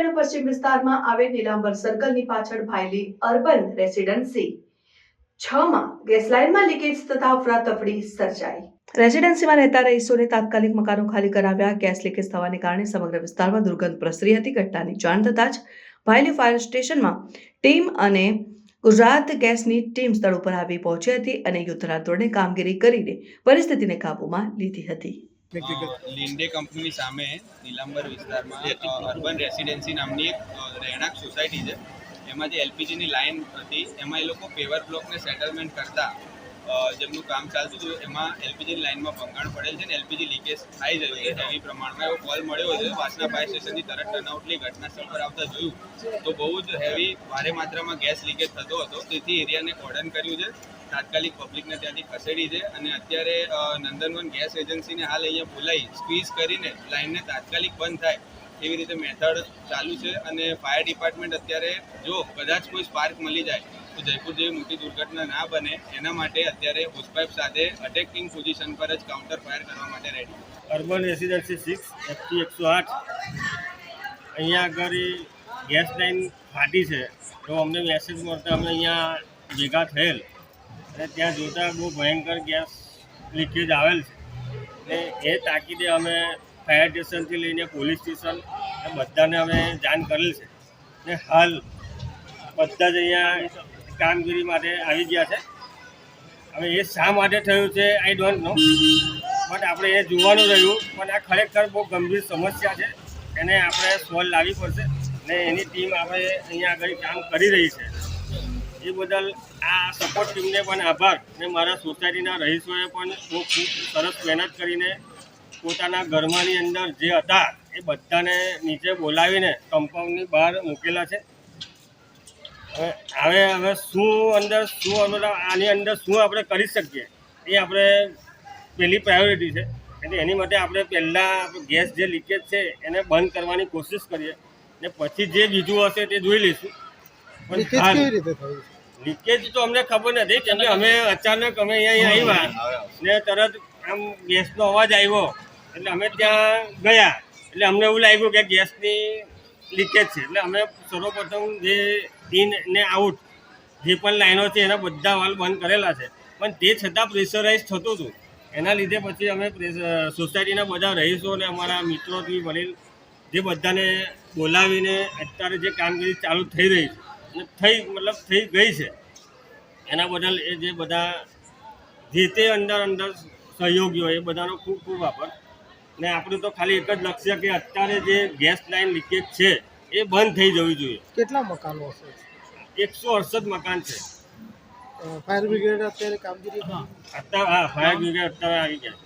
શહેરના પશ્ચિમ વિસ્તારમાં આવેલ નીલાંબર સર્કલની પાછળ ભાયલી અર્બન રેસિડેન્સી છમાં ગેસ લીકેજ તથા અફરાતફરી સર્જાઈ. રેસિડેન્સીમાં રહેતા રહીશોને તાત્કાલિક મકાનો ખાલી કરાવ્યા. ગેસ લીકેજ થવાને કારણે સમગ્ર વિસ્તારમાં દુર્ગંધ પ્રસરી હતી. ઘટનાની જાણ થતાં જ ભાયલી ફાયર સ્ટેશનમાં ટીમ અને ગુજરાત ગેસની ટીમ સ્થળ ઉપર આવી પહોંચી હતી અને યુદ્ધના ધોરણે કામગીરી કરીને પરિસ્થિતિને કાબૂમાં લીધી હતી. લિન્ડે કંપનીની સામે નીલાંબર વિસ્તારમાં અર્બન રેસિડેન્સી નામની એક રહેણાંક સોસાયટી છે. એમાં જે એલપીજીની લાઇન હતી, એમાં એ લોકો પેવર બ્લોકને સેટલમેન્ટ કરતા જેમનું કામ ચાલતું હતું, એમાં એલપીજી લાઇનમાં ભંગાણ પડેલ છે ને એલપીજી લીકેજ થઈ રહ્યું છે. હેવી પ્રમાણમાં એવો કોલ મળ્યો છે. વાસના ફાયર સ્ટેશનથી તરત ટર્નઆઉટલી ઘટના સ્થળ પર આવતા જોયું તો બહુ જ હેવી ભારે માત્રામાં ગેસ લીકેજ થતો હતો. તેથી એરિયાને કોર્ડન કર્યું છે. તાત્કાલિક પબ્લિકને ત્યાંથી ખસેડી છે અને અત્યારે નંદનવન ગેસ એજન્સીને હાલ અહીંયા બોલાવી સ્ક્વીઝ કરીને લાઇનને તાત્કાલિક બંધ થાય એવી રીતે મેથડ ચાલુ છે. અને ફાયર ડિપાર્ટમેન્ટ અત્યારે, જો કદાચ કોઈ સ્પાર્ક મળી જાય જયપુર જેવી મોટી દુર્ઘટના ના બને, એના માટે અત્યારે હોસપાઇપ સાથે અટેકિંગ પોઝિશન પર જ કાઉન્ટર ફાયર કરવા માટે ready urban residency six FT એકસો આઠ. અહીંયા આગળ ગેસ લાઈન ફાટી છે, તો અમને મેસેજ મળતા અમે અહીંયા ભેગા થયેલ. અને ત્યાં જોતાં બહુ ભયંકર ગેસ લીકેજ આવેલ છે. ને એ તાકીદે અમે ફાયર સ્ટેશનથી લઈને પોલીસ સ્ટેશન બધાને અમે જાણ કરેલ છે. ને હાલ બધા જ અહીંયા કામગીરી માટે આવી ગયા છે. હવે એ શા માટે થયું છે આઈ ડોન્ટ નો બટ આપણે એ જોવાનું રહ્યું. પણ આ ખરેખર બહુ ગંભીર સમસ્યા છે. એને આપણે સોલ્વ લાવવી પડશે. ને એની ટીમ આપણે અહીંયા આગળ કામ કરી રહી છે. એ બદલ આ સપોર્ટ ટીમને પણ આભાર. ને મારા સોસાયટીના રહીશોએ પણ બહુ ખૂબ સરસ મહેનત કરીને પોતાના ઘરમાંની અંદર જે હતા, એ બધાને નીચે બોલાવીને કમ્પાઉન્ડની બહાર મૂકેલા છે. હવે હવે શું અંદર શું અંદર આની અંદર શું આપણે કરી શકીએ? એ આપણે પહેલી પ્રાયોરિટી છે. એટલે એની માટે આપણે પહેલાં ગેસ જે લીકેજ છે એને બંધ કરવાની કોશિશ કરીએ. ને પછી જે બીજું હશે તે જોઈ લઈશું. છે લીકેજ તો અમને ખબર નથી કેમ કે અમે અચાનક અમે અહીંયા આવ્યા ને તરત આમ ગેસનો અવાજ આવ્યો. એટલે અમે ત્યાં ગયા. એટલે અમને એવું લાગ્યું કે ગેસની લીકેજ છે. એટલે અમે સર્વપ્રથમ જે ઇન ને આઉટ જે પણ લાઈનો છે, એના બધા વાલ બંધ કરેલા છે. પણ તે છતાં પ્રેશરાઇઝ થતું હતું. એના લીધે પછી અમે સોસાયટીના બધા રહીશો અને અમારા મિત્રોથી વડીલ જે બધાને બોલાવીને અત્યારે જે કામગીરી ચાલુ થઈ રહી છે, અને થઈ, મતલબ થઈ ગઈ છે. એના બદલ એ જે બધા, જે તે અંદર અંદર સહયોગીઓ, એ બધાનો ખૂબ ખૂબ આભાર. ને આપણું તો ખાલી એક જ લક્ષ્ય કે અત્યારે જે ગેસ લાઇન લીકેજ છે એ બંધ થઈ જવી જોઈએ. કેટલા મકાનો હશે? એકસો અડસઠ મકાન છે. ફાયર બ્રિગેડ અત્યારે કામગીરી અત્યારે હા ફાયર બ્રિગેડ અત્યારે આવી ગયા.